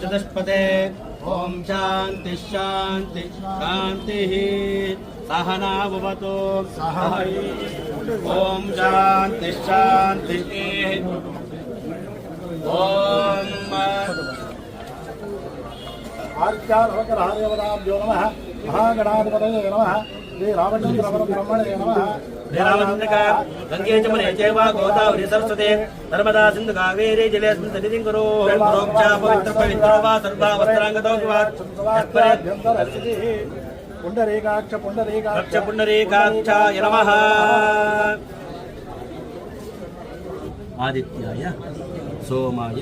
चतुष्पदे ओम शांति शांति शांति सहना भवतु ओम शांति शांति ओम आचार होकर हरे राम जो नम। महागणाधिपत नम। श्री रामचंद्र ब्रह्मणे नम। నమ గంగే చమనే చైవ గోదావరి సరస్వతే నర్మదా సింధు కావేరీ జలేస్మిన్ సన్నిధిం కురు ప్రోక్షా పవిత్ర పవిత్ర వా సర్వా వస్త్రాంగతో పుండరీకాక్ష రక్ష పుండరీకాక్ష పుండరీకాక్షాయ నమః ఆదిత్యాయ సోమాయ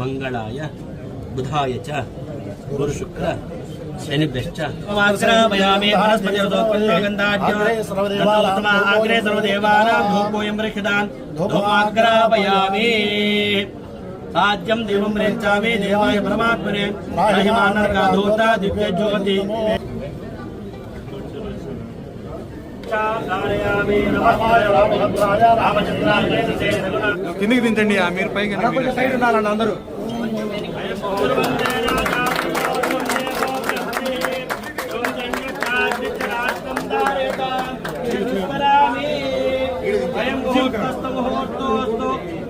మంగళాయ బుధాయ చ గురు శుక్ర శనిభ్యశ్చ ఆగ్రామయామి అగ్రే సర్వదేవానాం ధూపోయం రక్షితాన్ ధూమాగ్రామయామి సాధ్యం దేవం రేచామి దేవాయ పరమాత్మనే మహిమానరకాధూత దివ్య జ్యోతి కిందికి దించండి ఆ మీరు పైకి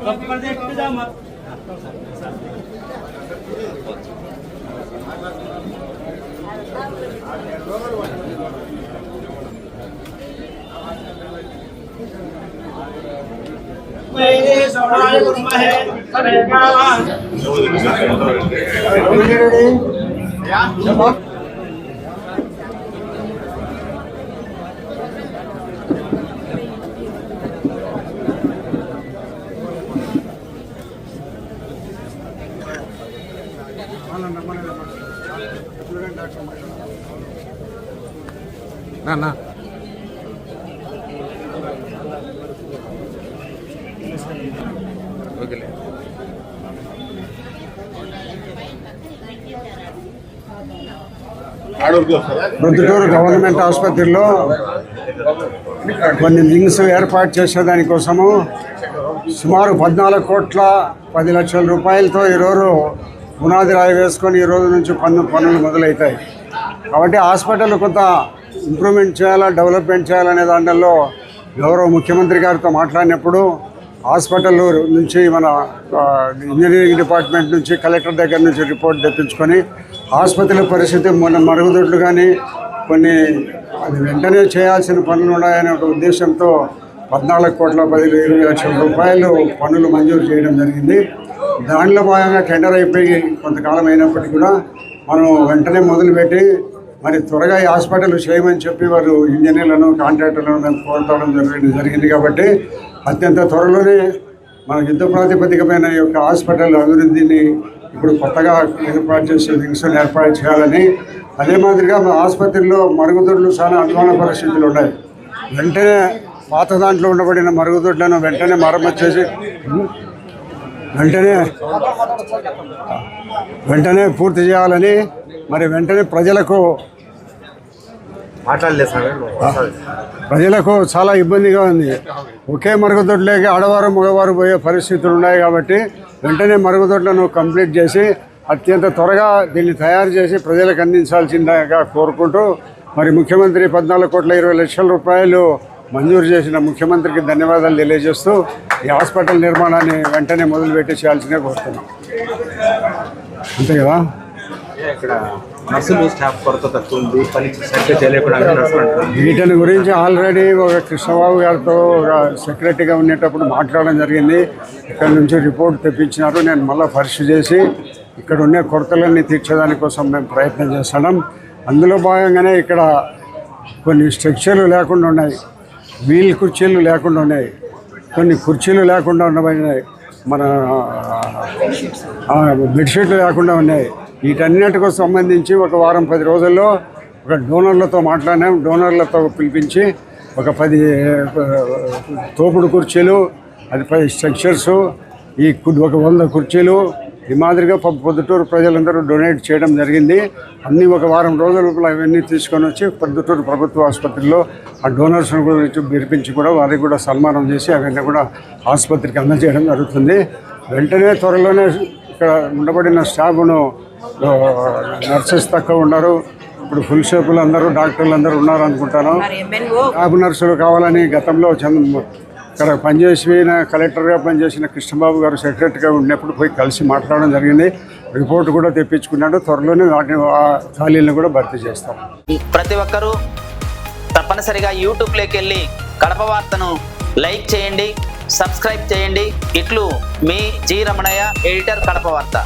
প্রত্যেকটা একটু দাম पहले सवाल है करेगा నా ఓకేలే. ప్రొద్దుటూరు గవర్నమెంట్ ఆసుపత్రిలో కొన్ని వింగ్స్ ఏర్పాటు చేసేదానికోసము సుమారు పద్నాలుగు కోట్ల పది లక్షల రూపాయలతో ఈరోజు పునాది రాయి వేసుకొని ఈ రోజు నుంచి పన్ను పనులు మొదలవుతాయి కాబట్టి హాస్పిటల్ కొంత ఇంప్రూవ్మెంట్ చేయాలా డెవలప్మెంట్ చేయాలనే దాంట్లో గౌరవ ముఖ్యమంత్రి గారితో మాట్లాడినప్పుడు హాస్పిటల్ నుంచి మన ఇంజనీరింగ్ డిపార్ట్మెంట్ నుంచి కలెక్టర్ దగ్గర నుంచి రిపోర్ట్ తెప్పించుకొని ఆసుపత్రి పరిస్థితి మన మరుగుదొడ్లు కానీ కొన్ని అది వెంటనే చేయాల్సిన పనులు ఉన్నాయనే ఒక ఉద్దేశంతో పద్నాలుగు కోట్ల పది ఇరవై లక్షల రూపాయలు పనులు మంజూరు చేయడం జరిగింది. దానిలో భాగంగా టెండర్ అయిపోయి కొంతకాలం అయినప్పటికీ కూడా మనం వెంటనే మొదలుపెట్టి మరి త్వరగా ఈ హాస్పిటల్ చేయమని చెప్పి వారు ఇంజనీర్లను కాంట్రాక్టర్లను మేము కోరటం జరిగింది జరిగింది కాబట్టి అత్యంత త్వరలోనే మన యుద్ధ ప్రాతిపదికమైన ఈ యొక్క హాస్పిటల్ అభివృద్ధిని ఇప్పుడు కొత్తగా ఏర్పాటు చేసే వింగ్స్ ఏర్పాటు చేయాలని అదే మాదిరిగా మా ఆసుపత్రిలో మరుగుదొడ్లు చాలా అధ్వాన పరిస్థితులు ఉన్నాయి. వెంటనే పాత దాంట్లో ఉండబడిన మరుగుదొడ్లను వెంటనే మరమ్మతు చేసి వెంటనే వెంటనే పూర్తి చేయాలని మరి వెంటనే ప్రజలకు ప్రజలకు చాలా ఇబ్బందిగా ఉంది. ఒకే మరుగుదొడ్లేకి ఆడవారు మగవారు పోయే పరిస్థితులు ఉన్నాయి కాబట్టి వెంటనే మరుగుదొడ్లను కంప్లీట్ చేసి అత్యంత త్వరగా దీన్ని తయారు చేసి ప్రజలకు అందించాల్సిందిగా కోరుకుంటూ మరి ముఖ్యమంత్రి పద్నాలుగు కోట్ల ఇరవై లక్షల రూపాయలు మంజూరు చేసిన ముఖ్యమంత్రికి ధన్యవాదాలు తెలియజేస్తూ ఈ హాస్పిటల్ నిర్మాణాన్ని వెంటనే మొదలుపెట్టి చేయాల్సిందే కోరుతున్నాం. అంతే కదా? ఇక్కడ నర్సులు స్టాఫ్ కొరత తక్కువ ఉంది. పని సరిగ్గా చేయలేకుండా వీటిని గురించి ఆల్రెడీ ఒక కృష్ణబాబు గారితో ఒక సెక్రటరీగా ఉండేటప్పుడు మాట్లాడడం జరిగింది. ఇక్కడ నుంచి రిపోర్ట్ తెప్పించినారు. నేను మళ్ళీ పరీక్ష చేసి ఇక్కడ ఉండే కొరతలన్నీ తీర్చేదానికోసం మేము ప్రయత్నం చేస్తున్నాం. అందులో భాగంగానే ఇక్కడ కొన్ని స్ట్రక్చర్లు లేకుండా ఉన్నాయి. వీల్ కుర్చీలు లేకుండా ఉన్నాయి. కొన్ని కుర్చీలు లేకుండా ఉండబడినాయి మన బెడ్షీట్లు లేకుండా ఉన్నాయి. వీటన్నిటికి సంబంధించి ఒక వారం పది రోజుల్లో ఒక డోనర్లతో మాట్లాడినాం. డోనర్లతో పిలిపించి ఒక పది తోపుడు కుర్చీలు అది పది స్ట్రక్చర్స్ ఈ ఒక వంద కుర్చీలు ఈ మాదిరిగా పొద్దుటూరు ప్రజలందరూ డొనేట్ చేయడం జరిగింది. అన్నీ ఒక వారం రోజుల లోపల అవన్నీ తీసుకొని వచ్చి పొద్దుటూరు ప్రభుత్వ ఆసుపత్రిలో ఆ డోనర్స్ను గురించి విరిపించి కూడా వారికి కూడా సన్మానం చేసి అవన్నీ కూడా ఆసుపత్రికి అందజేయడం జరుగుతుంది. వెంటనే త్వరలోనే ఇక్కడ ఉండబడిన స్టాఫ్ను నర్సెస్ తక్కువ ఉన్నారు. ఇప్పుడు ఫుల్ షేపులు అందరూ డాక్టర్లు అందరూ ఉన్నారు అనుకుంటాను. క్యాబ్ నర్సులు కావాలని గతంలో చంద్ర ఇక్కడ పనిచేసిన కలెక్టర్గా పనిచేసిన కృష్ణబాబు గారు సెక్రటరీగా ఉన్నప్పుడు పోయి కలిసి మాట్లాడడం జరిగింది. రిపోర్ట్ కూడా తెప్పించుకున్నాడు. త్వరలోనే వాటిని ఆ ఖాళీలను కూడా భర్తీ చేస్తాం. ప్రతి ఒక్కరూ తప్పనిసరిగా యూట్యూబ్లోకి వెళ్ళి కడప వార్తను లైక్ చేయండి సబ్స్క్రైబ్ చేయండి. ఇట్లు మీ జి రమణయ్య ఎడిటర్ కడప వార్త.